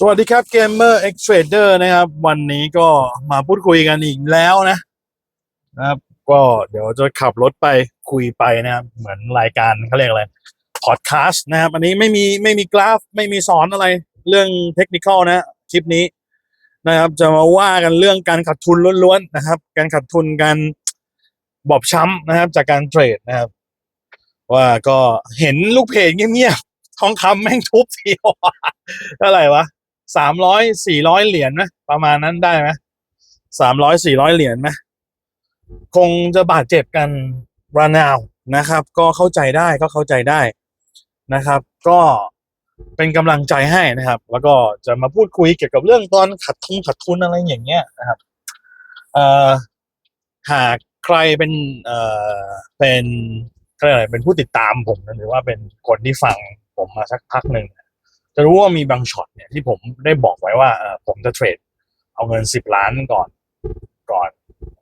สวัสดีครับ Gamer X Trader นะครับ วันนี้ก็มาพูดคุยกันอีกแล้วนะนะครับ ก็เดี๋ยวจะขับรถไปคุยไปนะครับ เหมือนรายการเขาเรียกอะไรพอดแคสต์นะครับ อันนี้ไม่มีไม่มีกราฟไม่มีสอนอะไรเรื่องเทคนิคนะคลิปนี้นะครับ จะมาว่ากันเรื่องการขาดทุนล้วนๆนะครับ การขาดทุนการบอบช้ำนะครับ จากการเทรดนะครับ ว่าก็เห็นลูกเพจเงียบๆทองคำแม่งทุบทีเท่าไหร่วะ สามร้อยสี่ร้อยเหรียญไหมประมาณนั้นได้ไหมสามร้อยสี่ร้อยเหรียญไหมคงจะบาดเจ็บกันรานาวนะครับ ก็เข้าใจได้ก็เข้าใจได้นะครับ ก็เป็นกำลังใจให้นะครับ แล้วก็จะมาพูดคุยเกี่ยวกับเรื่องตอนขัดทุนขัดทุนอะไรอย่างเงี้ยนะครับเอ่อหากใครเป็นเอ่อเป็นอะไรเป็นผู้ติดตามผมนะหรือว่าเป็นคนที่ฟังผมมาสักพักหนึ่ง จะรู้ว่ามีบางช็อตเนี่ยที่ผมได้บอกไว้ว่าเออผมจะเทรดเอาเงินสิบล้านก่อนก่อน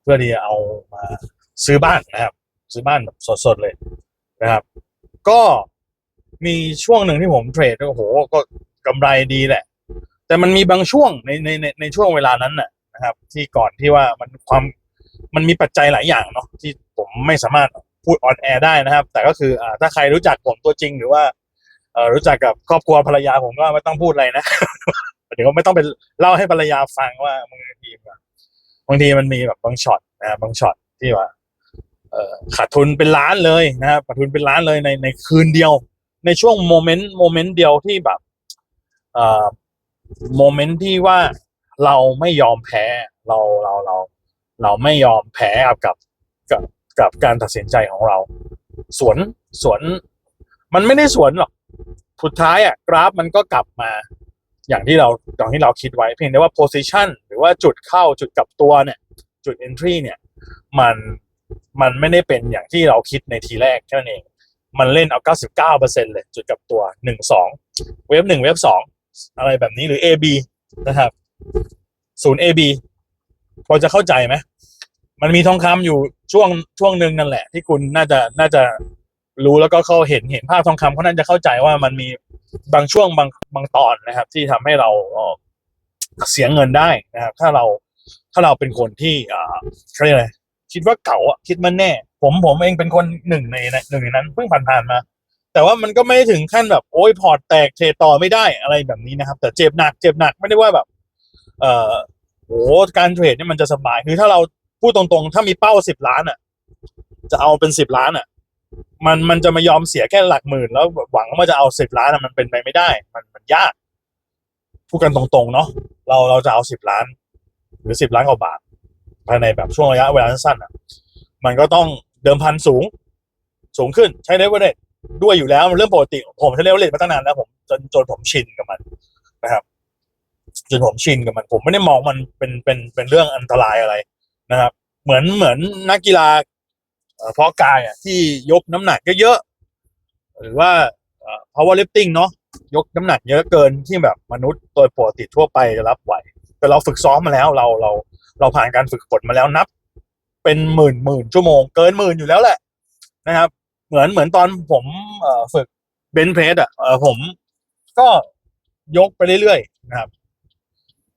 เพื่อที่จะเอามาซื้อบ้านนะครับ ซื้อบ้านแบบสดๆเลยนะครับ ก็มีช่วงหนึ่งที่ผมเทรดโอ้โหก็กำไรดีแหละ แต่มันมีบางช่วงในในในในช่วงเวลานั้นน่ะนะครับ ที่ก่อนที่ว่ามันความมันมีปัจจัยหลายอย่างเนาะที่ผมไม่สามารถพูดออนแอร์ได้นะครับ แต่ก็คืออ่าถ้าใครรู้จักผมตัวจริงหรือว่า รู้จักกับครอบครัวภรรยาผมก็ไม่ต้องพูดอะไรนะเดี๋ยวไม่ต้องไปเล่าให้ภรรยาฟังว่าบางทีบางทีมันมีแบบบางช็อตนะบางช็อตที่ว่าขาดทุนเป็นล้านเลยนะครับขาดทุนเป็นล้านเลยในในคืนเดียว ในช่วงโมเมนต์โมเมนต์เดียวที่แบบเอ่อโมเมนต์ที่ว่าเราไม่ยอมแพ้เราเราเราเราไม่ยอมแพ้กับกับกับการตัดสินใจของเรา สวนสวน มันไม่ได้สวนหรอก สุดท้ายอะกราฟมันก็กลับมา อย่างที่เราอย่างที่เราคิดไว้เพียงแต่ว่า position หรือว่าจุดเข้าจุดกลับตัวเนี่ยจุด entry เนี่ยมันมันไม่ได้เป็นอย่างที่เราคิดในทีแรกแค่นั้นเอง มันเล่นเอา 99%เลยจุดกลับตัว 1 2 เวฟ1เวฟ2อะไรแบบนี้หรือ AB นะครับศูนย์ AB พอจะเข้าใจไหมมันมีทองคำอยู่ช่วงช่วงหนึ่งนั่นแหละ ที่คุณน่าจะน่าจะ รู้แล้วก็เขาเห็นเห็นภาพทองคำเขาน่าจะเข้าใจว่ามันมีบางช่วงบางบางตอนนะครับ ที่ทำให้เราเสียเงินได้นะครับ ถ้าเราถ้าเราเป็นคนที่อ่าเขาเรียกอะไรคิดว่าเก่าอะคิดมันแน่ ผมผมเองเป็นคนหนึ่งในหนึ่งในนั้นเพิ่งผ่านผ่านมา แต่ว่ามันก็ไม่ถึงขั้นแบบโอ้ยพอร์ตแตกเทรดต่อไม่ได้อะไรแบบนี้นะครับ แต่เจ็บหนักเจ็บหนักไม่ได้ว่าแบบ เอ่อโหการเทรดเนี่ยมันจะสบายคือถ้าเราพูดตรงๆ ถ้ามีเป้าสิบล้านอะ จะเอาเป็นสิบล้านอะ มันมันจะมายอมเสียแค่หลักหมื่นแล้วหวังว่าจะเอาสิบล้านมันเป็นไปไม่ได้ มันมันยากพูดกันตรงๆเนาะเราเราจะเอาสิบล้าน หรือสิบล้านกว่าบาทภายในแบบช่วงระยะเวลาสั้นๆอะ มันก็ต้องเดิมพันสูง สูงขึ้นใช้เลเวลเลด้วยอยู่แล้วมันเรื่องปกติผมใช้เลเวลเลมาตั้งนานแล้วผมจนจนผมชินกับมันนะครับจนผมชินกับมัน ผมไม่ได้มองมันเป็นเป็นเป็นเรื่องอันตรายอะไรนะครับ เหมือนเหมือนนักกีฬา เพาะกายอะที่ยกน้ำหนักเยอะๆหรือว่าเอ่อ power lifting เนาะยกน้ำหนักเยอะเกินที่แบบมนุษย์โดยปกติทั่วไปจะรับไหว แต่เราฝึกซ้อมมาแล้วเราเราเราผ่านการฝึกฝนมาแล้วนับ เป็นหมื่นหมื่นชั่วโมงเกินหมื่นอยู่แล้วแหละนะครับ เหมือนเหมือนตอนผมฝึกเบนเพสอะผมก็ยกไปเรื่อยๆนะครับ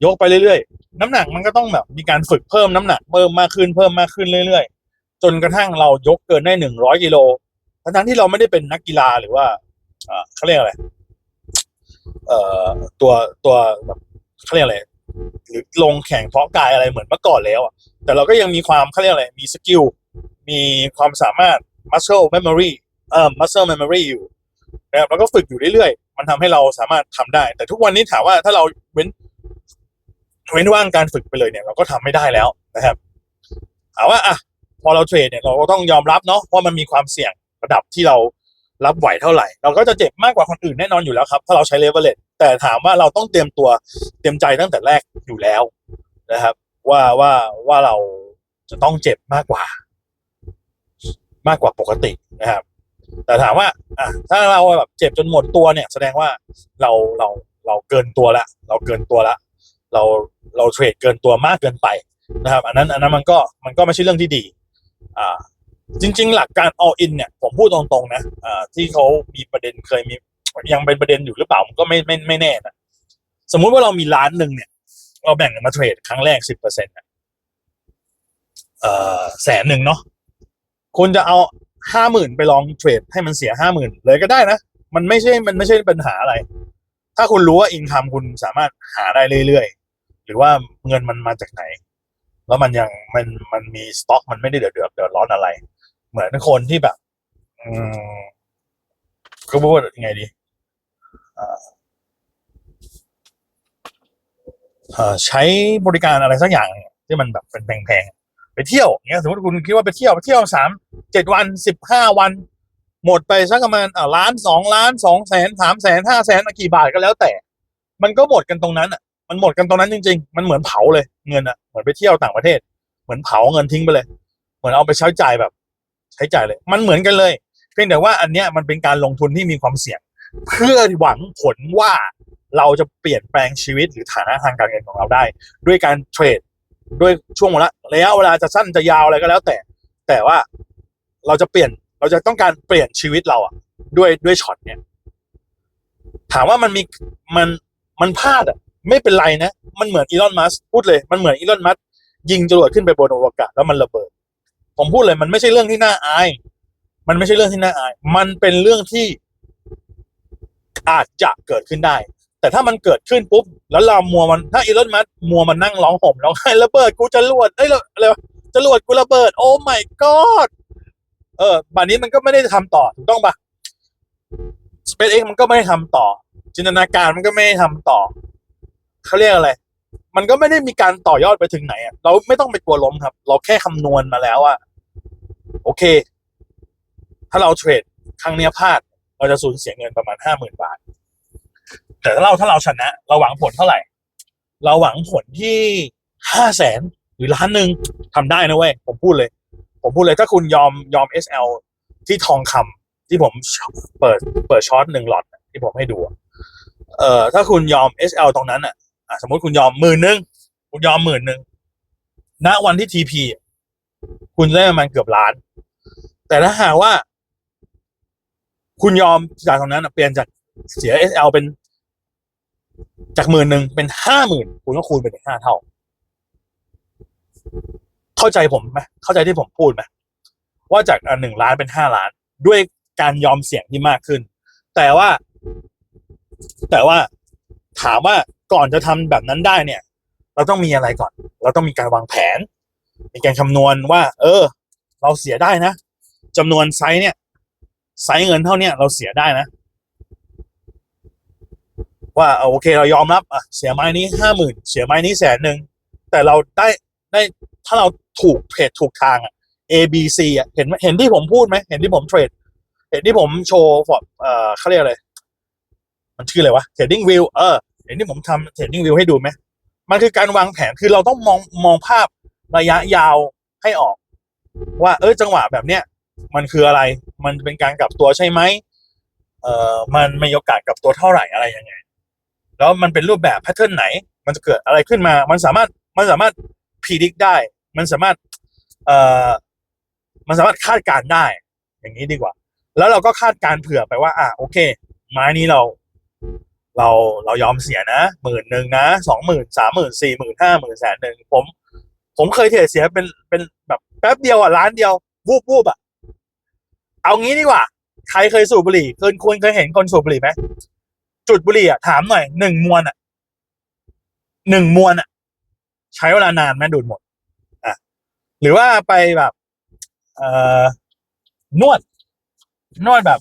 ยกไปเรื่อยๆ น้ำหนักมันก็ต้องแบบมีการฝึกเพิ่มน้ำหนักเพิ่มมากขึ้นเพิ่มมากขึ้นเรื่อยๆ จนกระทั่งเรายกเกินได้หนึ่งร้อยกิโลทั้งที่เราไม่ได้เป็นนักกีฬาหรือว่าเขาเรียกอะไรเอ่อตัวตัวแบบเขาเรียกอะไรหรือลงแข่งเพาะกายอะไรเหมือนเมื่อก่อนแล้วอะแต่เราก็ยังมีความเขาเรียกอะไรมีสกิลมีความสามารถ muscle memory เอ่อ muscle memory อยู่นะครับแล้วก็ฝึกอยู่เรื่อยๆ มันทำให้เราสามารถทำได้ แต่ทุกวันนี้ถามว่าถ้าเราเว้นเว้นว่างการฝึกไปเลยเนี่ย เราก็ทำไม่ได้แล้วนะครับถามว่าอะ พอเราเทรดเนี่ยเราก็ต้องยอมรับเนาะว่ามันมีความเสี่ยงระดับที่เรารับไหวเท่าไหร่ เราก็จะเจ็บมากกว่าคนอื่นแน่นอนอยู่แล้วครับถ้าเราใช้เลเวลเลตแต่ถามว่าเราต้องเตรียมตัวเตรียมใจตั้งแต่แรกอยู่แล้วนะครับ ว่าว่าว่าเราจะต้องเจ็บมากกว่า มากกว่าปกตินะครับ แต่ถามว่าอะถ้าเราแบบเจ็บจนหมดตัวเนี่ย แสดงว่าเราเราเราเกินตัวละ เราเกินตัวละ เราเราเทรดเกินตัวมากเกินไปนะครับ อันนั้นอันนั้นมันก็มันก็ไม่ใช่เรื่องที่ดี อ่าจริง ๆ หลักการ all in เนี่ยผมพูดตรงๆนะอ่าที่เขามีประเด็นเคยมียังเป็นประเด็นอยู่หรือเปล่าผมก็ไม่ไม่ไม่แน่นะสมมุติว่าเรามีล้านหนึ่งเนี่ย เราแบ่งมาเทรดครั้งแรกสิบเปอร์เซ็นต์เอ่อแสนหนึ่งเนาะคุณจะเอาห้าหมื่นไปลองเทรดให้มันเสียห้าหมื่นเลยก็ได้นะ มันไม่ใช่มันไม่ใช่ปัญหาอะไร ถ้าคุณรู้ว่าอินคัมคุณสามารถหาได้เรื่อยๆ หรือว่าเงินมันมาจากไหน แล้วมันยังมันมันมีสต็อกมันไม่ได้เดือดเดือดเดือดร้อนอะไร เหมือนคนที่แบบ อืมก็พูดยังไงดีอ่าใช้บริการอะไรสักอย่างที่มันแบบเป็นแพงๆไปเที่ยวเงี้ยสมมติคุณคิดว่าไปเที่ยวไปเที่ยวสามเจ็ดวันสิบห้าวัน หมดไปสักประมาณอ่าล้านสองล้านสองแสนสามแสนห้าแสนกี่บาทก็แล้วแต่ มันก็หมดกันตรงนั้นอะ มันหมดกันตรงนั้นจริง ๆ มันเหมือนเผาเลยเงินอะเหมือนไปเที่ยวต่างประเทศ เหมือนเผาเงินทิ้งไปเลย เหมือนเอาไปใช้จ่ายแบบ ใช้จ่ายเลย มันเหมือนกันเลย เพียงแต่ว่าอันเนี้ยมันเป็นการลงทุนที่มีความเสี่ยง เพื่อหวังผลว่าเราจะเปลี่ยนแปลงชีวิตหรือฐานะทางการเงินของเราได้ ด้วยการเทรดด้วยช่วงเวลาระยะเวลาจะสั้นจะยาวอะไรก็แล้ว แต่ แต่ว่าเราจะเปลี่ยนเราจะต้องการเปลี่ยนชีวิตเราอะด้วยด้วยช็อตเนี้ยถามว่ามันมีมันมันพลาดอะ ไม่เป็นไรนะ มันเหมือนอีลอนมัสพูดเลยมันเหมือนอีลอนมัสยิงจรวดขึ้นไปบนอวกาศแล้วมันระเบิด ผมพูดเลยมันไม่ใช่เรื่องที่น่าอาย มันไม่ใช่เรื่องที่น่าอาย มันเป็นเรื่องที่อาจจะเกิดขึ้นได้ แต่ถ้ามันเกิดขึ้นปุ๊บ แล้วเรามัวมันถ้าอีลอนมัสมัวมันนั่งร้องห่มร้องไห้ระเบิดกูจะรวดเอ้ยอะไรวะจะรวดกูระเบิด โอ้ my god เออบัดนี้มันก็ไม่ได้ทำต่อถูกต้องปะ SpaceX มันก็ไม่ได้ทำต่อ จินตนาการมันก็ไม่ได้ทำต่อ เขาเรียกอะไร มันก็ไม่ได้มีการต่อยอดไปถึงไหนอะเราไม่ต้องไปกลัวล้มครับ เราแค่คำนวณมาแล้วอะโอเค ถ้าเราเทรดครั้งเนี้ยพลาด เราจะสูญเสียเงินประมาณห้าหมื่นบาท แต่ถ้าเราถ้าเราชนะ เราหวังผลเท่าไหร่ เราหวังผลที่ห้าแสนหรือล้านหนึ่งทำได้นะเว้ย ผมพูดเลย ผมพูดเลยถ้าคุณยอมยอม SL ที่ทองคำที่ผมเปิดเปิดช็อตหนึ่งหลอตที่ผมให้ดูอะเอ่อถ้าคุณยอม SL ตรงนั้นอะอะ สมมติคุณยอมหมื่นหนึ่งคุณยอมหมื่นหนึ่งณวันที่ TP อะคุณได้ประมาณเกือบล้าน แต่ถ้าหากว่า คุณยอมจากตรงนั้นเปลี่ยนจากเสีย SL เป็นจากหมื่นหนึ่งเป็นห้าหมื่นคุณก็คูณไปถึงห้าเท่า เข้าใจผมไหมเข้าใจที่ผมพูดไหมว่าจากหนึ่งล้านเป็นห้าล้าน ด้วยการยอมเสี่ยงที่มากขึ้น แต่ว่า แต่ว่าถามว่า ก่อนจะทำแบบนั้นได้เนี่ย เราต้องมีอะไรก่อน เราต้องมีการวางแผน มีการคำนวณว่า เออ เราเสียได้นะจำนวนไซส์เนี่ย ไซส์เงินเท่าเนี้ยเราเสียได้นะ ว่าเออโอเคเรายอมรับอะเสียไม้นี้ห้าหมื่นเสียไม้นี้แสนหนึ่งแต่เราได้ได้ถ้าเราถูกเทรดถูกทางอะ A B C อะเห็นเห็นที่ผมพูดไหมเห็นที่ผมเทรดเห็นที่ผมโชว์ฟอร์เอ่อเขาเรียกอะไรมันชื่ออะไรวะ trading view เออ เห็นที่ผมทำ trading view ให้ดูไหมมันคือการวางแผนคือเราต้องมองมองภาพระยะยาวให้ออก ว่า เออจังหวะแบบเนี้ยมันคืออะไร มันเป็นการกลับตัวใช่ไหมเอ่อมันมีโอกาสกลับตัวเท่าไหร่อะไรยังไง แล้วมันเป็นรูปแบบแพทเทิร์นไหน มันจะเกิดอะไรขึ้นมา มันสามารถมันสามารถพิจิตได้ มันสามารถเอ่อมันสามารถคาดการณ์ได้ อย่างนี้ดีกว่า แล้วเราก็คาดการเผื่อไปว่า อะโอเคไม้นี้เรา เราเรายอมเสียนะหมื่นหนึ่งนะสองหมื่นสามหมื่นสี่หมื่นห้าหมื่นแสนหนึ่งผม ผมเคยเทรดเสียเป็นเป็นแบบแป๊บเดียวอะล้านเดียววูบวูบอะเอางี้ดีกว่า ใครเคยสูบบุหรี่เคยคุณเคยเห็นคนสูบบุหรี่ไหมจุดบุหรี่อะถามหน่อยหนึ่งมวนอะหนึ่งมวนอะ ใช้เวลานานไหมดูดหมดอะหรือว่าไปแบบ เอ่อนวด นวดแบบ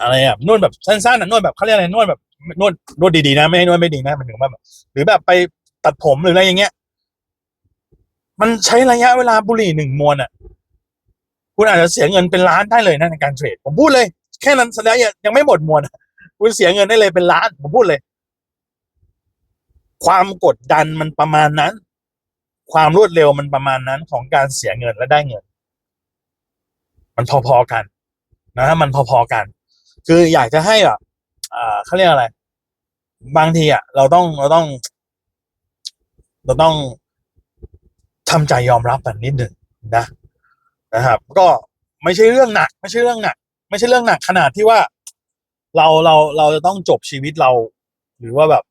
อะไรอะนวดแบบสั้นๆอะนวดแบบเขาเรียกอะไรนวดแบบนวดนวดดีๆนะไม่ให้นวดไม่ดีนะมันถึงว่าแบบหรือแบบไปตัดผมหรืออะไรอย่างเงี้ย มันใช้ระยะเวลาบุหรี่หนึ่งมวนอะ คุณอาจจะเสียเงินเป็นล้านได้เลยนะในการเทรด ผมพูดเลย แค่นั้นแสดงยังไม่หมดมวนคุณเสียเงินได้เลยเป็นล้าน ผมพูดเลย ความกดดันมันประมาณนั้น ความรวดเร็วมันประมาณนั้นของการเสียเงินและได้เงิน มันพอๆกันนะฮะมันพอๆกัน คืออยากจะให้แบบอ่าเขาเรียกอะไร บางทีอะเราต้องเราต้อง เราต้องทำใจยอมรับมันนิดหนึ่งนะนะครับ ก็ไม่ใช่เรื่องหนัก ไม่ใช่เรื่องหนัก ไม่ใช่เรื่องหนักขนาดที่ว่าเราเราเราจะต้องจบชีวิตเรา หรือว่าแบบ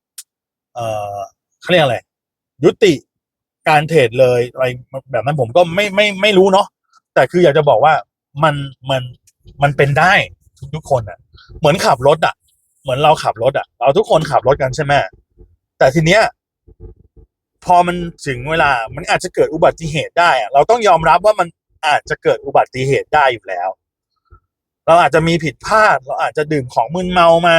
เอ่อเขาเรียกอะไร ยุติการเทรดเลยอะไรแบบนั้นผมก็ไม่ไม่ไม่รู้เนาะแต่คืออยากจะบอกว่ามันมันมันเป็นได้ ทุกทุกคนอะเหมือนขับรถอะเหมือนเราขับรถอะเราทุกคนขับรถกันใช่ไหมแต่ทีเนี้ยพอมันถึงเวลา มันอาจจะเกิดอุบัติเหตุได้อะเราต้องยอมรับว่ามันอาจจะเกิดอุบัติเหตุได้อยู่แล้ว เราอาจจะมีผิดพลาด เราอาจจะดื่มของมึนเมามา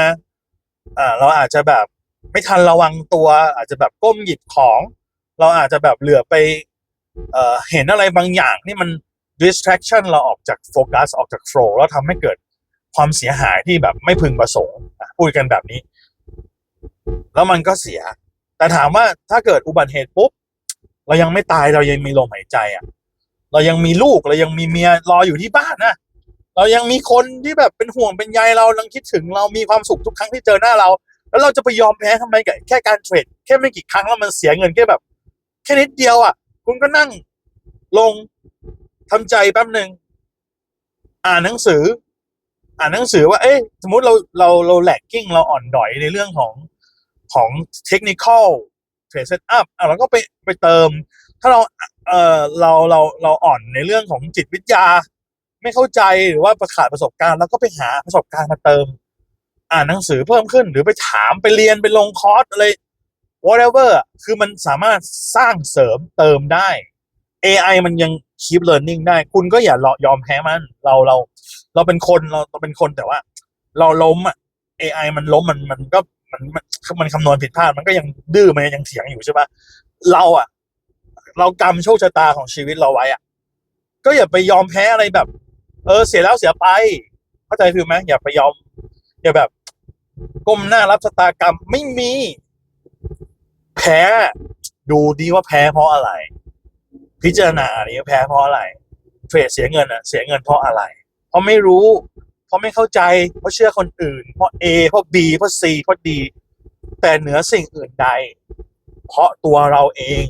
อ่า เราอาจจะแบบไม่ทันระวังตัว อาจจะแบบก้มหยิบของ เราอาจจะแบบเหลือไป เอ่อ เห็นอะไรบางอย่างที่มัน distraction เราออกจากโฟกัสออกจาก flow แล้วทำให้เกิด ความเสียหายที่แบบไม่พึงประสงค์พูดกันแบบนี้ แล้วมันก็เสีย แต่ถามว่าถ้าเกิดอุบัติเหตุปุ๊บเรายังไม่ตายเรายังมีลมหายใจอะ เรายังมีลูกเรายังมีเมียรออยู่ที่บ้านนะเรายังมีคนที่แบบเป็นห่วงเป็นใยเราลังคิดถึงเรามีความสุขทุกครั้งที่เจอหน้าเรา แล้วเราจะไปยอมแพ้ทำไมกับแค่การเทรดแค่ไม่กี่ครั้งแล้วมันเสียเงินแค่แบบแค่นิดเดียวอะ คุณก็นั่งลงทำใจแป๊บหนึ่งอ่านหนังสือ อ่านหนังสือว่า เอ๊ะสมมติเราเราเราแลกกิ้งเราอ่อนดอยในเรื่องของของเทคนิคอลเทรดเซตอัพอะเราก็ไปไปเติม ถ้าเราเออเราเราเราอ่อนในเรื่องของจิตวิทยา ไม่เข้าใจหรือว่าประขาดประสบการณ์เราก็ไปหาประสบการณ์มาเติม อ่านหนังสือเพิ่มขึ้น หรือไปถามไปเรียนไปลงคอร์สอะไร whatever คือมันสามารถสร้างเสริมเติมได้ AI มันยัง keep learning ได้ คุณก็อย่ายอมแพ้มัน เราเรา เราเป็นคนเราเราเป็นคนแต่ว่า เราล้มอะ AI มันล้มมันมันก็มันมันมันคำนวณผิดพลาดมันก็ยังดื้อมันยังเถียงอยู่ใช่ปะเราอะ เรากำโชคชะตาของชีวิตเราไว้อะ ก็อย่าไปยอมแพ้อะไรแบบ เออเสียแล้วเสียไป เข้าใจฟิลไหมอย่าไปยอม อย่าแบบก้มหน้ารับชะตากรรมไม่มี แพ้ ดูดีว่าแพ้เพราะอะไร พิจารณาอันนี้แพ้เพราะอะไร เทรดเสียเงินอะเสียเงินเพราะอะไร เพราะไม่รู้ เพราะไม่เข้าใจ เพราะเชื่อคนอื่น เพราะ A เพราะ B เพราะ C เพราะ D แต่เหนือสิ่งอื่นใด เพราะตัวเราเอง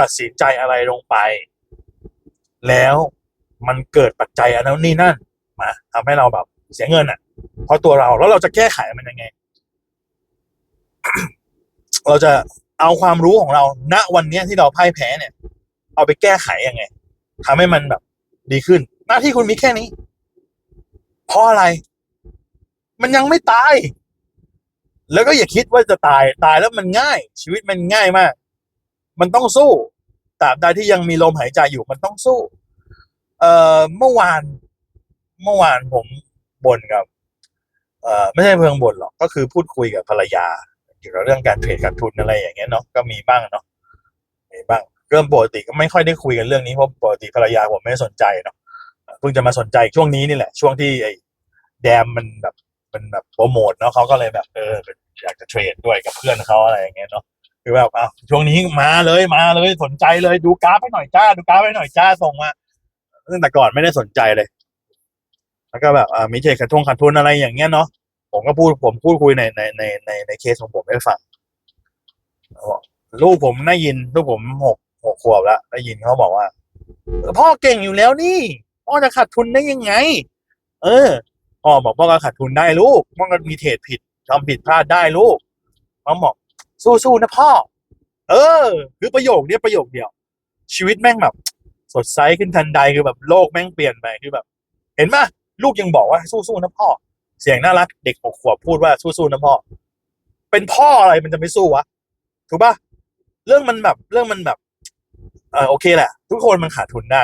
ตัดสินใจอะไรลงไป แล้วมันเกิดปัจจัยอันนั้นนี่นั่นมาทำให้เราแบบเสียเงินอะ เพราะตัวเราแล้วเราจะแก้ไขมันยังไง เราจะเอาความรู้ของเราณวันนี้ที่เราพ่ายแพ้เนี่ย เอาไปแก้ไขยังไงทำให้มันแบบดีขึ้น หน้าที่คุณมีแค่นี้ เพราะอะไร มันยังไม่ตาย แล้วก็อย่าคิดว่าจะตายตายแล้วมันง่าย ชีวิตมันง่ายมาก มันต้องสู้ตราบใดที่ยังมีลมหายใจอยู่มันต้องสู้ เอ่อเมื่อวาน เมื่อวานผมบ่นกับ เอ่อไม่ใช่เพียงบ่นหรอกก็คือพูดคุยกับภรรยา เกี่ยวกับเรื่องการเทรดการทุนอะไรอย่างเงี้ยเนาะก็มีบ้างเนาะมีบ้าง เรื่องปกติก็ไม่ค่อยได้คุยกันเรื่องนี้เพราะปกติภรรยาผมไม่สนใจเนาะเพิ่งจะมาสนใจช่วงนี้นี่แหละ ช่วงที่ไอ้แดมมันแบบมันแบบโปรโมทเนาะเขาก็เลยแบบเอออยากจะเทรดด้วยกับเพื่อนเขาอะไรอย่างเงี้ยเนาะคือแบบอ้าวช่วงนี้มาเลยมาเลยสนใจเลยดูกราฟให้หน่อยจ้า ดูกราฟให้หน่อยจ้าส่งมาตั้งแต่ก่อนไม่ได้สนใจเลย แล้วก็แบบอ่ามีเทรดขาดทุนขาดทุนอะไรอย่างเงี้ยเนาะผมก็พูดผมพูดคุยในในในในในเคสของผมให้ฟังลูกผมได้ยินลูกผมหก หกขวบแล้วได้ยินเขาบอกว่าพ่อเก่งอยู่แล้วนี่พ่อจะขาดทุนได้ยังไง เออพ่อบอกพ่อก็ขาดทุนได้ลูกพ่อก็มีเทรดผิดทำผิดพลาดได้ลูกเขาบอกสู้ๆนะพ่อ เออ คือประโยคเนี้ยประโยคเดียว ชีวิตแม่งแบบ สดใสขึ้นทันใดคือแบบโลกแม่งเปลี่ยนไปคือแบบ เห็นไหมลูกยังบอกว่าสู้ๆนะพ่อ เสียงน่ารักเด็กหกขวบพูดว่าสู้ๆนะพ่อ เป็นพ่ออะไรมันจะไม่สู้วะถูกปะเรื่องมันแบบเรื่องมันแบบ ออโอเคแหละ ทุกคนมันขาดทุนได้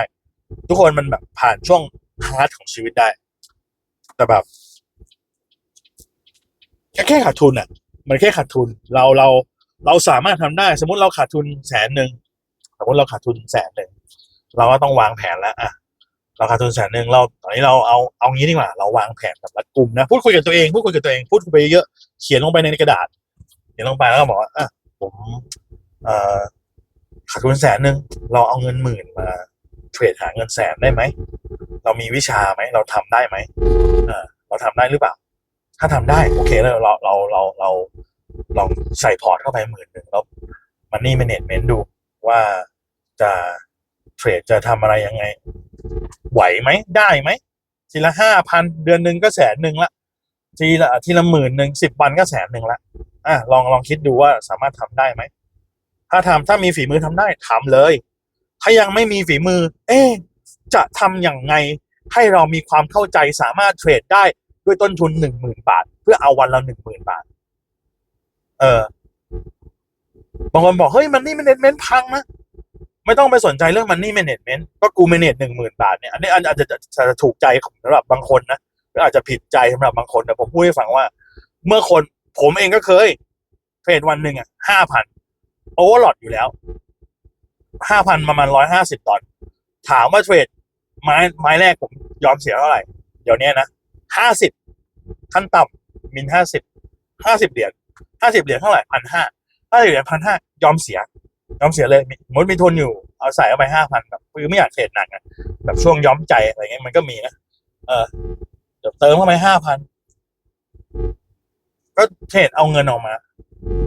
ทุกคนมันแบบผ่านช่วงฮาร์ดของชีวิตได้ แต่แบบแค่ขาดทุนอะ มันแค่ขาดทุน เราเราเราสามารถทำได้ สมมติเราขาดทุนแสนหนึ่งสมมติเราขาดทุนแสนหนึ่งเราก็ต้องวางแผนแล้วอะเราขาดทุนแสนหนึ่งเราตอนนี้เราเอาเอางี้ดีกว่าเราวางแผนแบบรัดกลุ่มนะพูดคุยกับตัวเองพูดคุยกับตัวเองพูดคุยไปเยอะเขียนลงไปในกระดาษเขียนลงไปแล้วก็บอกว่าอะผมเอ่อ ขาดทุนแสนหนึ่งเราเอาเงินหมื่นมาเทรดหาเงินแสนได้ไหม เรามีวิชาไหม เราทำได้ไหมเเราทำได้หรือเปล่า ถ้าทำได้โอเคแล้วเราเราเราเราลองใส่พอร์ตเข้าไปหมื่นหนึ่งแล้วมันนี่ management ดูว่าจะเทรดจะทำอะไรยังไง ไหวไหมได้ไหม ทีละห้าพันเดือนหนึ่งก็แสนหนึ่งละ ทีละทีละหมื่นหนึ่งสิบวันก็แสนหนึ่งละอะลองลองคิดดูว่าสามารถทำได้ไหม ถ้าทำถ้ามีฝีมือทำได้ทำเลย ถ้ายังไม่มีฝีมือ เอ๊ะจะทำอย่างไงให้เรามีความเข้าใจสามารถเทรดได้ด้วยต้นทุนหนึ่งหมื่นบาท เพื่อเอาวันละหนึ่งหมื่นบาท เออบางคนบอกเฮ้ยมันนี่มันเน็ตเมนพังนะไม่ต้องไปสนใจเรื่องมันนี่ a ม a เมนต์ก็กูเมเนจหนึ่งหมื่นบาทเนี่ยอันนี้อันอาจจะจะจะถูกใจสำหรับบางคนนะหรืออาจจะผิดใจสำหรับบางคนแต่ผมพูดให้ฟังว่า เมื่อคนผมเองก็เคยเทรดวันหนึ่งอะห้าพัน โอเวอร์ลอดอยู่แล้วห้าพันประมาณร้อยห้าสิบตอน ถามว่าเทรดไม้ไม้แรกผมยอมเสียเท่าไหร่ เดี๋ยวนี้นะห้าสิบขั้นต่ำมินห้าสิบห้าสิบเหรียญห้าสิบเหรียญเท่าไหร่พันห้าห้าสิบเหรียญพันห้ายอมเสีย ยอมเสียเลยมดมีทุนอยู่ เอาใส่เอาไปห้าพันแบบคือไม่อยากเทรดหนักอะแบบช่วงย้อมใจอะไรเงี้ยมันก็มีนะเออเดี๋ยวเติมเข้าไปห้าพันก็เทรดเอาเงินออกมา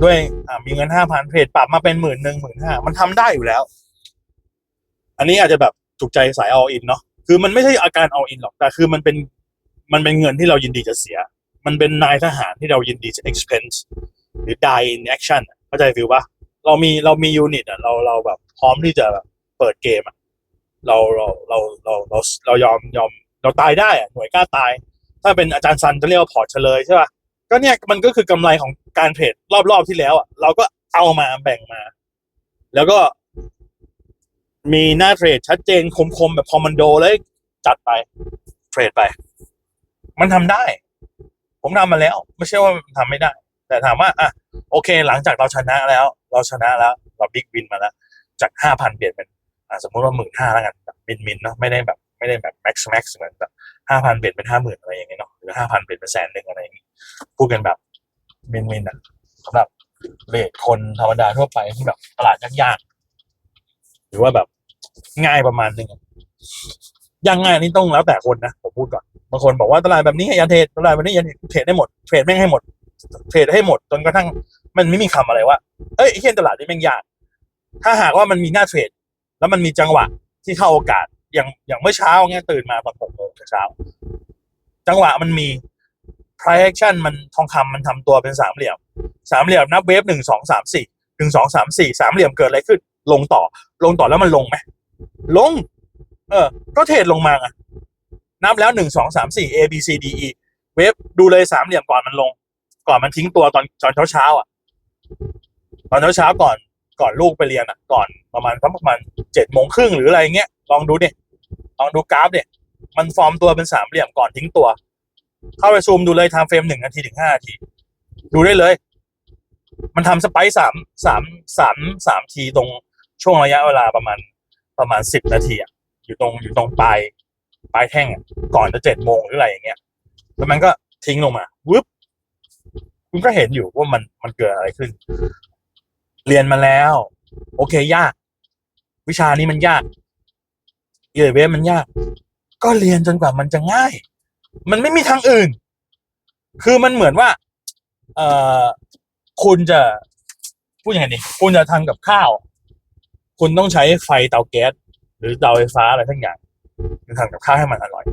ด้วยมีเงินห้าพันเทรดปรับมาเป็นหมื่นหนึ่งหมื่นห้ามันทำได้อยู่แล้ว อันนี้อาจจะแบบถูกใจสาย all in เนาะคือมันไม่ใช่อาการ all in หรอกแต่คือมันเป็นมันเป็นเงินที่เรายินดีจะเสีย มันเป็นนายทหารที่เรายินดีจะ expense หรือ die in action เข้าใจฟิลปะเรามีเรามียูนิตอะเราเราแบบพร้อมที่จะแบบเปิดเกมอะเราเราเราเราเราเรายอมยอมเราตายได้อะหน่วยกล้าตาย ถ้าเป็นอาจารย์ซันจะเรียกว่าพอร์ตเฉลยใช่ป่ะก็เนี่ยมันก็คือกำไรของ การเทรดรอบๆที่แล้วอะเราก็เอามาแบ่งมา แล้วก็มีหน้าเทรดชัดเจนคมๆ แบบคอมมานโดเลยจัดไป เทรดไป มันทำได้ ผมทำมาแล้ว ไม่ใช่ว่าทำไม่ได้ แต่ถามว่าอะโอเค หลังจากเราชนะแล้ว เราชนะแล้ว เราบิ๊กวินมาแล้ว จากห้าพันเปลี่ยนเป็นอะสมมติว่าหมื่นห้าแล้วกันบบมินมินเนาะไม่ได้แบบไม่ได้แบบแม็กซ์แม็กซ์เหมือนแบบห้าพันเปลี่ยนเป็นห้าหมื่นอะไรอย่างเงี้ยเนาะหรือห้าพันเปลี่ยนเป็นแสนหนึ่งอะไรอย่างงี้พูดกันแบบ มินมินอะสำหรับเลทคนธรรมดาทั่วไปที่แบบตลาดยากๆหรือว่าแบบง่ายประมาณหนึ่งยังง่ายนี่ต้องแล้วแต่คนนะผมพูดก่อนบางคนบอกว่าตลาดแบบนี้อย่าเทรดตลาดแบบนี้อย่าเทรดได้หมดเทรดแม่งให้หมดเทรดให้หมดจนกระทั่ง มันไม่มีคำอะไรว่าเอ้ยไอ้เหี้ยตลาดนี้แม่งยากถ้าหากว่ามันมีหน้าเทรดแล้วมันมีจังหวะที่เข้าโอกาสอย่างอย่างเมื่อเช้าเงี้ยตื่นมาตอนหกโมงเช้าจังหวะมันมี price action มันทองคำมันทำตัวเป็นสามเหลี่ยม สามเหลี่ยมนับเวฟหนึ่งสองสามสี่หนึ่งสองสามสี่สามเหลี่ยมเกิดอะไรขึ้น ลงต่อ ลงต่อแล้วมันลงไหมลง เออ ก็เทรดลงมาอะ นับแล้วหนึ่งสองสามสี่ A B C D E เวฟดูเลยสามเหลี่ยมก่อนมันลง ก่อนมันทิ้งตัวตอนตอนเช้าเช้าอะ ตอนเช้าเช้าก่อนก่อนลูกไปเรียนอะ ก่อนประมาณสักประมาณเจ็ดโมงครึ่งหรืออะไรเงี้ยลองดูดิลองดูกราฟดิมันฟอร์มตัวเป็นสามเหลี่ยมก่อนทิ้งตัว เข้าไปซูมดูเลยทม์เฟรมหนึ่งนาทีถึงห้านาที ดูได้เลย มันทำสไปซ์สามสามสามสามทีตรงช่วงระยะเวลาประมาณประมาณสิบนาทีอะอยู่ตรงอยู่ตรงปลายปลายแท่งอะก่อนจะเจ็ดโมงหรืออะไรอย่างเงี้ยแล้วมันก็ทิ้งลงมาวึบคุณก็เห็นอยู่ว่ามันมันเกิดอะไรขึ้น เรียนมาแล้ว โอเคยาก วิชานี้มันยากเอเวมันยาก ก็เรียนจนกว่ามันจะง่าย มันไม่มีทางอื่น คือมันเหมือนว่า เอ่อ คุณจะพูดยังไงดีคุณจะทำกับข้าว คุณต้องใช้ไฟเตาแก๊สหรือเตาไฟฟ้าอะไรทั้งอย่างถึงทำกับข้าวให้มันอร่อย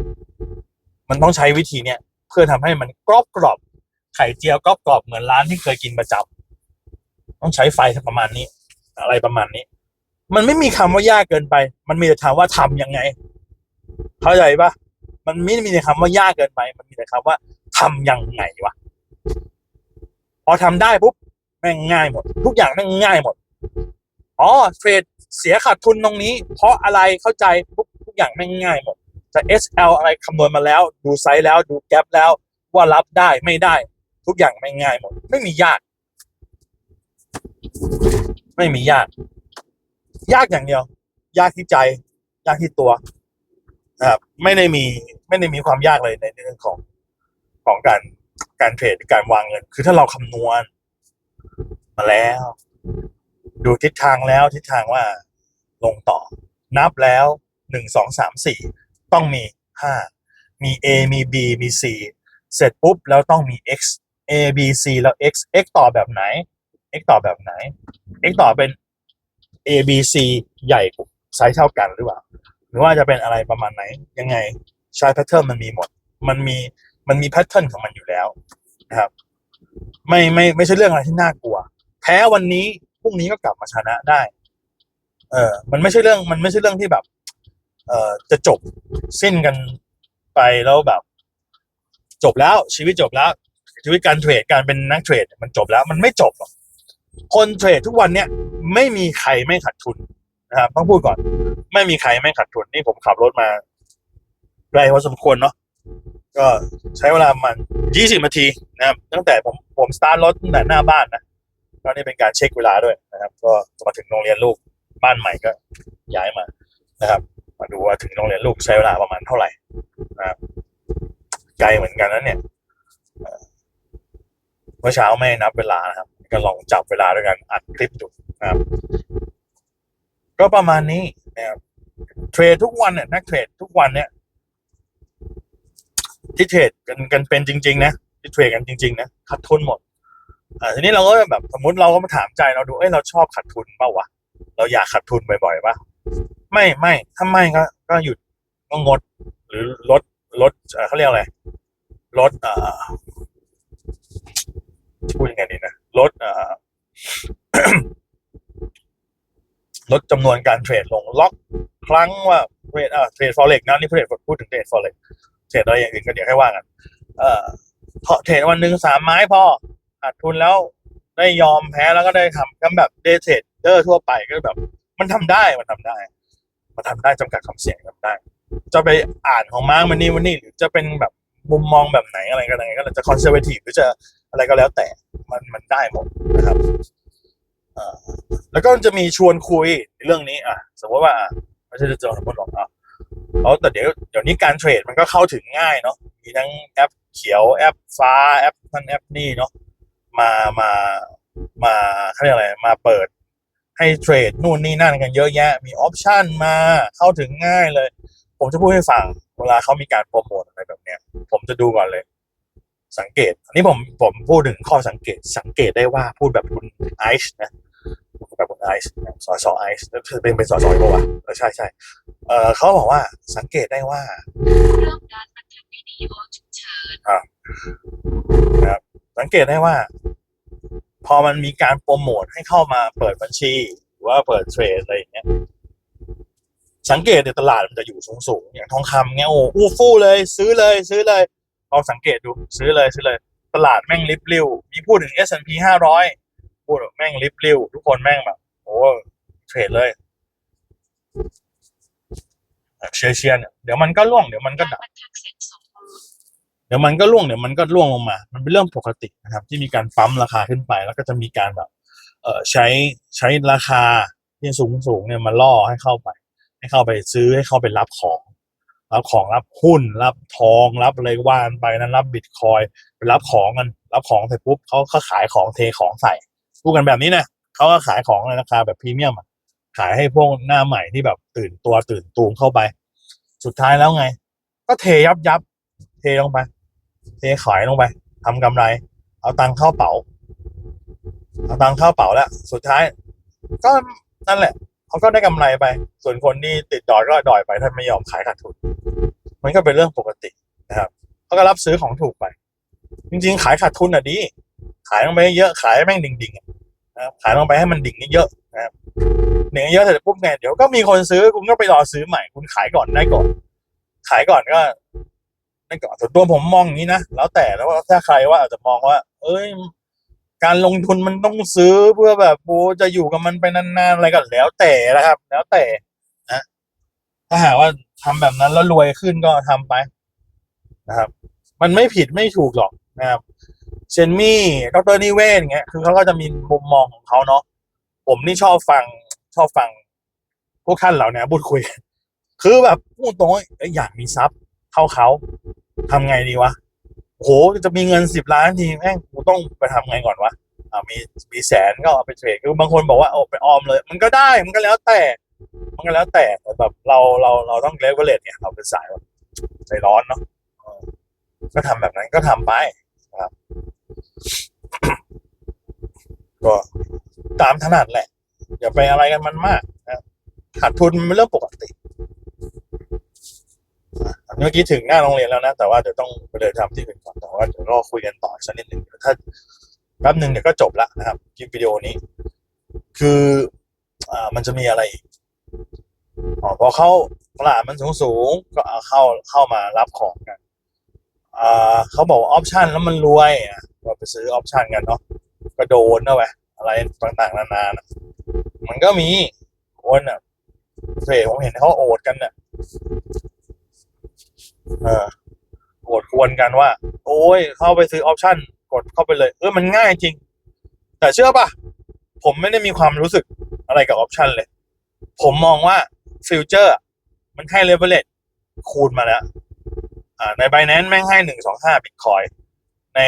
มันต้องใช้วิธีเนี้ยเพื่อทำให้มันกรอบกรอบๆไข่เจียวกรอบกรอบๆเหมือนร้านที่เคยกินประจำต้องใช้ไฟประมาณนี้ อะไรประมาณนี้ มันไม่มีคำว่ายากเกินไป มันมีแต่คำว่าทำยังไง เข้าใจปะ มันไม่มีแต่คำว่ายากเกินไป มันมีแต่คำว่าทำยังไงวะ พอทำได้ปุ๊บแม่งง่ายหมด ทุกอย่างแม่งง่ายหมด อ๋อเทรดเสียขาดทุนตรงนี้ เพราะอะไรเข้าใจปุ๊บทุกอย่างแม่งง่ายหมดจะ SL อะไรคำนวณมาแล้ว ดูไซส์แล้วดูแกลบแล้ว ว่ารับได้ไม่ได้ ทุกอย่างไม่งง่ายหมด ไม่มียาก ไม่มียาก ยากอย่างเดียว ยากที่ใจ ยากที่ตัว นะครับ ไม่ได้มีไม่ได้มีความยากเลยในเรื่องของของการการเทรดการวางเงิน คือถ้าเราคำนวณ มาแล้ว ดูทิศทางแล้วทิศทางว่าลงต่อ นับแล้วหนึ่งสองสามสี่ต้องมีห้ามี A มี B มี C เสร็จปุ๊บแล้วต้องมี x a b c แล้ว x x ต่อแบบไหน x ต่อแบบไหน x ต่อเป็น a b c ใหญ่ไซส์เท่ากันหรือเปล่า หรือว่าจะเป็นอะไรประมาณไหน ยังไงใช้แพทเทิร์นมันมีหมด มันมีมันมีแพทเทิร์นของมันอยู่แล้วนะครับ ไม่ไม่ไม่ใช่เรื่องอะไรที่น่ากลัว แพ้วันนี้พรุ่งนี้ก็กลับมาชนะได้ เออ มันไม่ใช่เรื่อง มันไม่ใช่เรื่องที่แบบ เอ่อจะจบสิ้นกันไปแล้วแบบ จบแล้วชีวิตจบแล้ว ชีวิตการเทรดการเป็นนักเทรด มันจบแล้ว มันไม่จบหรอกคนเทรดทุกวันเนี้ยไม่มีใครไม่ขาดทุน นะครับต้องพูดก่อน ไม่มีใครไม่ขาดทุนนี่ผมขับรถมาไกลพอสมควรเนาะก็ใช้เวลามันยี่สิบนาทีนะครับ ตั้งแต่ผมผมสตาร์ทรถตั้งแต่หน้าบ้านนะก็นี่เป็นการเช็คเวลาด้วยนะครับ ก็มาถึงโรงเรียนลูกบ้านใหม่ก็ย้ายมานะครับ มาดูว่าถึงโรงเรียนลูกใช้เวลาประมาณเท่าไหร่นะครับไกลเหมือนกันนะเนี่ยเอ่อเมื่อเช้าไม่นับเวลานะครับ ก็ลองจับเวลาด้วยกันอัดคลิปดูนะครับ ก็ประมาณนี้นะครับเทรดทุกวันเนี่ยนักเทรดทุกวันเนี่ย ที่เทรดกันกันเป็นจริง ๆ นะที่เทรดกันจริง ๆ นะขาดทุนหมดอ่าทีนี้เราก็แบบสมมติเราก็มาถามใจเราดูเอ้ยเราชอบขาดทุนเปล่าวะเราอยากขาดทุนบ่อยๆปะไม่ไม่ถ้าไม่ก็ก็หยุดก็งด หรือลดลดเขาเรียกอะไรลดอ่อพูดยังไงดีนะลดอ่อ ลดจำนวนการเทรดลงล็อกครั้งว่าเทรดอ่อเทรดฟอเร็กนะนี่เทรดพูดถึงเทรดฟอเร็กเทรดอะไรอย่างอื่นก็เดี๋ยวให้ว่ากันเอ่อเทรดวันหนึ่งสามไม้พอขาดทุนแล้วได้ยอมแพ้แล้วก็ได้ทำกันแบบเดทเทรดเดอร์ทั่วไปก็แบบ มันทำได้มันทำได้ มันทำได้จำกัดความเสี่ยงทำได้ จะไปอ่านของมาร์กมันนี่วันนี้หรือจะเป็นแบบมุมมองแบบไหนอะไรก็ได้ก็จะคอนเซอร์เวทีฟหรือจะอะไรก็แล้วแต่มันมันได้หมดนะครับ แล้วก็จะมีชวนคุยในเรื่องนี้อะสมมติว่าไม่ใช่จะเจอสมมติหรอกอะเขาแต่เดี๋ยวเดี๋ยวนี้การเทรดมันก็เข้าถึงง่ายเนาะมีทั้งแอปเขียวแอปฟ้าแอปนั่นแอปนี่เนาะมามามาเขาเรียกอะไรมาเปิดให้เทรดนู่นนี่นั่นกันเยอะแยะ มีออปชันมาเข้าถึงง่ายเลย ผมจะพูดให้ฟัง เวลาเขามีการโปรโมทอะไรแบบเนี้ย ผมจะดูก่อนเลย สังเกต อันนี้ผมผมพูดถึงข้อสังเกต สังเกตได้ว่าพูดแบบคุณไอซ์นะแบบคุณไอซ์นะสอสอไอซ์เป็นเป็นสอสอปะวะเออใช่ใช่เออเขาบอกว่าสังเกตได้ว่าเริ่มการบันทึกวิดีโอฉุกเฉินสังเกตได้ว่า พอมันมีการโปรโมทให้เข้ามาเปิดบัญชีหรือว่าเปิดเทรดอะไรอย่างเงี้ยสังเกตในตลาดมันจะอยู่สูงๆอย่างทองคำเงี้ยโอ้อู้ฟู่เลย ซื้อเลยซื้อเลย ลองสังเกตดูซื้อเลยซื้อเลย ตลาดแม่งลิบลิ่วมีพูดถึง S&P ห้าร้อยพูดแบบแม่งลิบลิ่วทุกคนแม่งแบบโอ้เทรดเลยเชียร์เชียร์เนี่ยเดี๋ยวมันก็ล่วงเดี๋ยวมันก็การดับบันทึกเสร็จสมบูรณ์เดี๋ยวมันก็ล่วงเดี๋ยวมันก็ล่วงลงมา มันเป็นเรื่องปกตินะครับ ที่มีการปั๊มราคาขึ้นไป แล้วก็จะมีการแบบเอ่อใช้ใช้ราคาที่สูงสูงๆเนี่ยมาล่อให้เข้าไป ให้เข้าไปซื้อให้เข้าไปรับของ รับของรับหุ้น รับทองรับอะไรว่านไปนั้นรับบิตคอยไปรับของกันรับของเสร็จปุ๊บเขาก็ขายของเทของใส่พูดกันแบบนี้นะเขาก็ขายของในราคาแบบพรีเมียมขายให้พวกหน้าใหม่ที่แบบตื่นตัวตื่นตูมเข้าไป สุดท้ายแล้วไง ก็เทยับยับเทลงไป เทขายลงไปทำกำไร เอาตังค์เข้าเป๋าเอาตังค์เข้าเป๋าแล้ว สุดท้าย ก็นั่นแหละ เขาก็ได้กำไรไป ส่วนคนที่ติดดอยก็ดอยไปถ้านไม่ยอมขายขาดทุน มันก็เป็นเรื่องปกตินะครับเขาก็รับซื้อของถูกไป จริงๆ ขายขาดทุนอะดี ขายลงไปเยอะขายให้แม่งดิ่งๆนะครับขายลงไปให้มันดิ่งเยอะนะครับดิ่งเยอะเสร็จปุ๊บไงเดี๋ยวก็มีคนซื้อคุณก็ไปรอซื้อใหม่ คุณขายก่อนได้ก่อน ขายก่อนก็ไม่ก่อนส่วนตัวผมมองอย่างนี้นะแล้วแต่แล้วว่าถ้าใครว่าอาจจะมองว่า เอ้ย การลงทุนมันต้องซื้อเพื่อแบบโอ้จะอยู่กับมันไปนานๆอะไรก็แล้วแต่นะครับ แล้วแต่นะถ้าหากว่าทำแบบนั้นแล้วรวยขึ้นก็ทำไปนะครับ มันไม่ผิดไม่ถูกหรอกนะครับเชนมี่ดรนิเวศอย่างเงี้ยคือเขาก็จะมีมุมมองของเขาเนาะผมนี่ชอบฟังชอบฟัง พวกท่านเหล่านี้พูดคุย คือแบบพูดตรงอ้ยอยากมีทรัพย์เท่าเขาทำไงดีวะ โหจะมีเงินสิบล้านทีแม่งกูต้องไปทำไงก่อนวะอ่ามีมีแสนก็เอาไปเทรดคือบางคนบอกว่าเอาไปออมเลย มันก็ได้มันก็แล้วแต่ มันก็แล้วแต่แต่แบบเราเราเราต้องเลเวลเลตเนี่ยเราเป็นสายแบบใจร้อนเนาะก็ทำแบบนั้นก็ทำไปครับก็ตามถนัดแหละ อย่าไปอะไรกันมันมากนะขาดทุนมันเป็นเรื่องปกติ เมื่อกี้ถึงหน้าโรงเรียนแล้วนะ แต่ว่าเดี๋ยวต้องไปเดินทำที่อื่นก่อนแต่ว่าเดี๋ยวรอคุยกันต่อสักนิดหนึ่งถ้าแป๊บหนึ่งเดี๋ยวก็จบละนะครับคลิปวิดีโอนี้ คืออ่ามันจะมีอะไรอ๋อพอเข้าตลาดมันสูงสูงก็เข้าเข้ามารับของกันอ่าเขาบอกว่าออปชันแล้วมันรวยอะเราไปซื้อออปชันกันเนาะก็โดนนะเว้ยอะไรต่างๆนานานะมันก็มีคนอะเฟผมเห็นเขาโอดกันเนี่ย เออโอดควรกันว่า โอ้ยเข้าไปซื้อออปชันกดเข้าไปเลย เออมันง่ายจริง แต่เชื่อป่ะ ผมไม่ได้มีความรู้สึกอะไรกับออปชันเลย ผมมองว่าฟิวเจอร์มันให้เลเวลเลตคูณมาแล้ว อ่า ใน b บ n a n c e แม่งให้หนึ่งสองห้าบิตคอยใน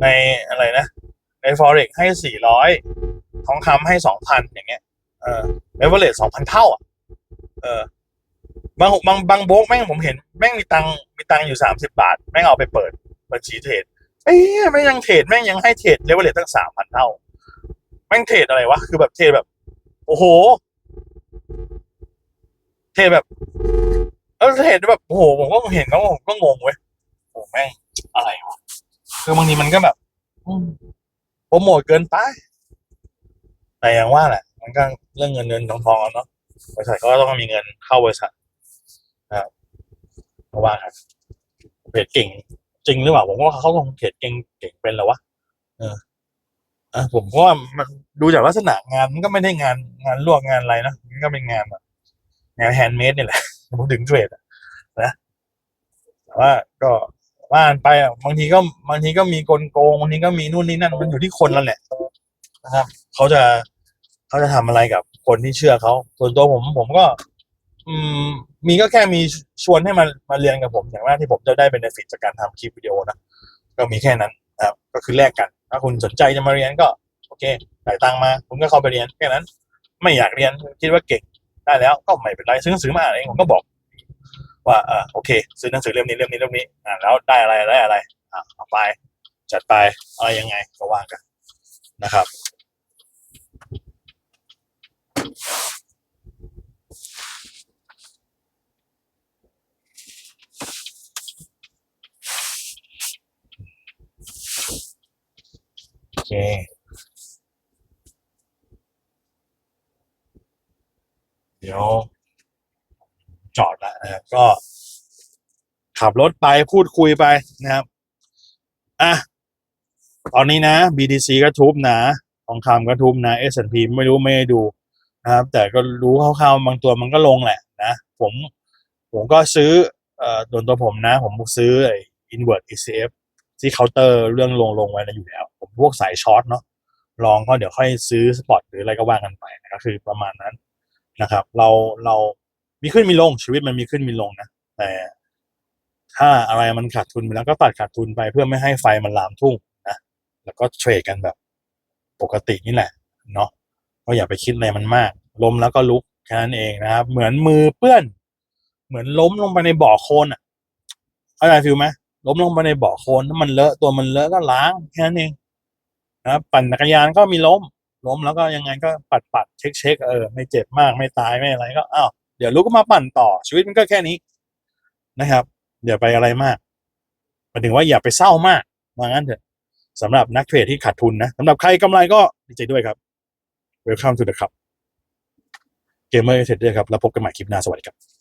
ในอะไรนะ ใน Forex ให้สี่ร้อยทองคำให้สองพันอย่างเงี้ย เออเลเวลเลตสองพันเท่าอะ เออ บางบางบางโบกแม่งผมเห็นแม่งมีตังมีตังอยู่สามสิบาท แม่งเอาไปเปิดบัญชีเทรดเอ้ยแม่งยังเทรดแม่งยังให้เทรดเลเวลเลตตั้งสามพันเท่า แม่งเทรดอะไรวะ คือแบบเทรดแบบ โอ้โห เทรดแบบเออเทรดแบบโอ้โหผมก็เห็นก็ผมก็งงเว้ยโอ้แม่งอะไรวะคือบางทีมันก็แบบโปรโมทเกินไป แต่อย่างว่าแหละ มันก็เรื่องเงินเงินทองทองเนาะบริษัทก็ต้องมีเงินเข้าบริษัท เพราะว่าครับเพจเก่ง จริงหรือเปล่าผมว่าเขาคงเพจเก่งเก่งเป็นแล้ววะเอออะผมว่ามันดูจากลักษณะงานมันก็ไม่ได้งานงานลวกงานอะไรนะมันก็เป็นงานแบบงานแฮนด์เมดนี่แหละผมถึงเทรดนะแต่ว่าก็ว่านไปอะบางทีก็บางทีก็มีกลโกงบางทีก็มีนู่นนี่นั่นมันอยู่ที่คนแล้วแหละนะครับเขาจะเขาจะทำอะไรกับคนที่เชื่อเขาส่วนตัวผมผมก็ อืม มีก็แค่มีชวนให้มามาเรียนกับผมอย่างแรกที่ผมจะได้เบนฟิตจากการทำคลิปวิดีโอนะก็มีแค่นั้นนะครับก็คือแลกกัน ถ้าคุณสนใจจะมาเรียนก็โอเคจ่ายตังมา คุณก็เข้าไปเรียนแค่นั้น ไม่อยากเรียนคิดว่าเก่งได้แล้วก็ไม่เป็นไรซื้อหนังสือมาอ่านเองผมก็บอก ว่าอ่าโอเค ซื้อหนังสือเล่มนี้เล่มนี้เล่มนี้อ่าแล้วได้อะไรได้อะไรอ่าเอาไปจัดไปอะไรยังไงก็ว่ากันนะครับ เคเดี๋ยว จอดแล้วนะครับก็ ขับรถไปพูดคุยไปนะครับ อะ ตอนนี้นะ BTC ก็ทุบนะทองคำก็ทุบนะ S&P ไม่รู้ไม่ได้ดูนะครับ แต่ก็รู้คร่าวๆบางตัวมันก็ลงแหละนะ ผม ผมก็ซื้อ เอ่อโดนตัวผมนะ ผมซื้อไอ้ invert ECF ที่เคาน์เตอร์เรื่องลงลงไว้แล้วอยู่แล้ว ผมพวกสายช็อตเนาะลองก็เดี๋ยวค่อยซื้อสปอตหรืออะไรก็ว่ากันไปนะก็คือประมาณนั้นนะครับ เราเรามีขึ้นมีลงชีวิตมันมีขึ้นมีลงนะแต่ถ้าอะไรมันขาดทุนไปแล้วก็ตัดขาดทุนไปเพื่อไม่ให้ไฟมันลามทุ่งนะแล้วก็เทรดกันแบบปกตินี่แหละเนาะก็อย่าไปคิดอะไรมันมาก ล้มแล้วก็ลุกแค่นั้นเองนะครับ เหมือนมือเปื้อน เหมือนล้มลงไปในบ่อโคลนอะเข้าใจฟิลไหม ล้มลงไปในบ่อโคลนถ้ามันเลอะตัวมันเลอะก็ล้างแค่นั้นเองนะครับปั่นจักรยานก็มีล้ม ล้มแล้วก็ยังไงก็ปัดปัดเช็คเช็คเออไม่เจ็บมากไม่ตายไม่อะไรก็อ้าวเดี๋ยวลุกก็มาปั่นต่อชีวิตมันก็แค่นี้นะครับอย่าไปอะไรมากหมายถึงว่าอย่าไปเศร้ามากว่างั้นเถอะสำหรับนักเทรดที่ขาดทุนนะสำหรับใครกำไรก็ดีใจด้วยครับ Welcome to the club Gamer Trader ครับ แล้วพบกันใหม่คลิปหน้าสวัสดีครับ